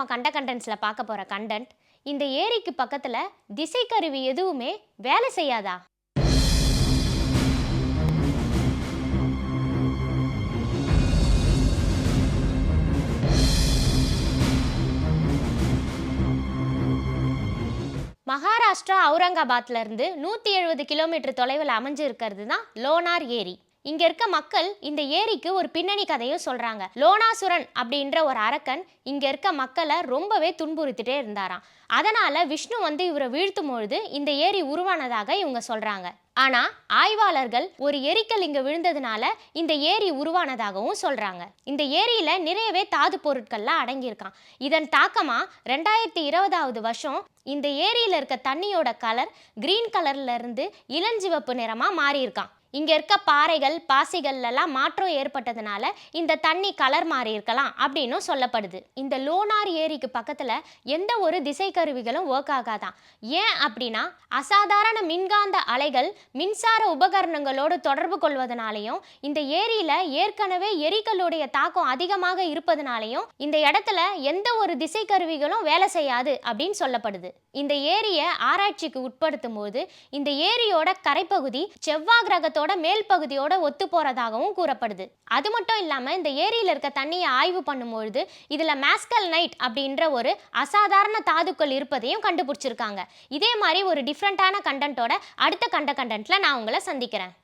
நம்ம கண்ட கண்டென்ட்ஸில் பார்க்க போகிற கண்டென்ட் இந்த ஏரிக்கு பக்கத்தில் திசைக்கருவி எதுவுமே வேலை செய்யாதா? மகாராஷ்டிரா அவுரங்காபாத்லேருந்து நூற்றி எழுபது கிலோமீட்டர் தொலைவில் அமைஞ்சு இருக்கிறது தான் லோனார் ஏரி. இங்க இருக்க மக்கள் இந்த ஏரிக்கு ஒரு பின்னணி கதையும் சொல்றாங்க. லோனாசுரன் அப்படின்ற ஒரு அரக்கன் இங்க இருக்க மக்களை ரொம்பவே துன்புறுத்திட்டே இருந்தாராம். அதனால விஷ்ணு வந்து இவரை வீழ்த்தும் பொழுது இந்த ஏரி உருவானதாக இவங்க சொல்றாங்க. ஆனா ஆய்வாளர்கள் ஒரு எரிக்கல் இங்க விழுந்ததுனால இந்த ஏரி உருவானதாகவும் சொல்றாங்க. இந்த ஏரியில நிறையவே தாது பொருட்கள்லாம் அடங்கியிருக்கான் இதன் தாக்கமா ரெண்டாயிரத்தி இருபதாவது வருஷம் இந்த ஏரியில இருக்க தண்ணியோட கலர் கிரீன் கலர்ல இருந்து இளஞ்சிவப்பு நிறமா மாறியிருக்கான் இங்கே இருக்க பாறைகள் பாசிகள்லாம் மாற்றம் ஏற்பட்டதுனால இந்த தண்ணி கலர் மாறி இருக்கலாம் அப்படின்னும் சொல்லப்படுது. இந்த லோனார் ஏரிக்கு பக்கத்தில் எந்த ஒரு திசை கருவிகளும் ஒர்க் ஆகாதான் ஏன் அப்படின்னா அசாதாரண மின்காந்த அலைகள் மின்சார உபகரணங்களோடு தொடர்பு கொள்வதனாலையும் இந்த ஏரியில் ஏற்கனவே எரிகளுடைய தாக்கம் அதிகமாக இருப்பதனாலையும் இந்த இடத்துல எந்த ஒரு திசை கருவிகளும் வேலை செய்யாது அப்படின்னு சொல்லப்படுது. இந்த ஏரியை ஆராய்ச்சிக்கு உட்படுத்தும் போது இந்த ஏரியோட கரைப்பகுதி செவ்வாய் கிரகத்தோட மேல் பகுதியோட ஒத்து போறதாகவும் கூறப்படுது. அது மட்டும் இல்லாம இந்த ஏரியில இருக்க தண்ணியை ஆய்வு பண்ணும்பொழுது இதுல மேஸ்கல் நைட் அப்படின்ற ஒரு அசாதாரண தாதுக்கள் இருப்பதையும் கண்டுபிடிச்சிருக்காங்க. இதே மாதிரி ஒரு டிஃப்ரெண்ட்டான கண்டென்ட்டோட அடுத்த கண்ட கண்டென்ட்ல நான் உங்களை சந்திக்கிறேன்.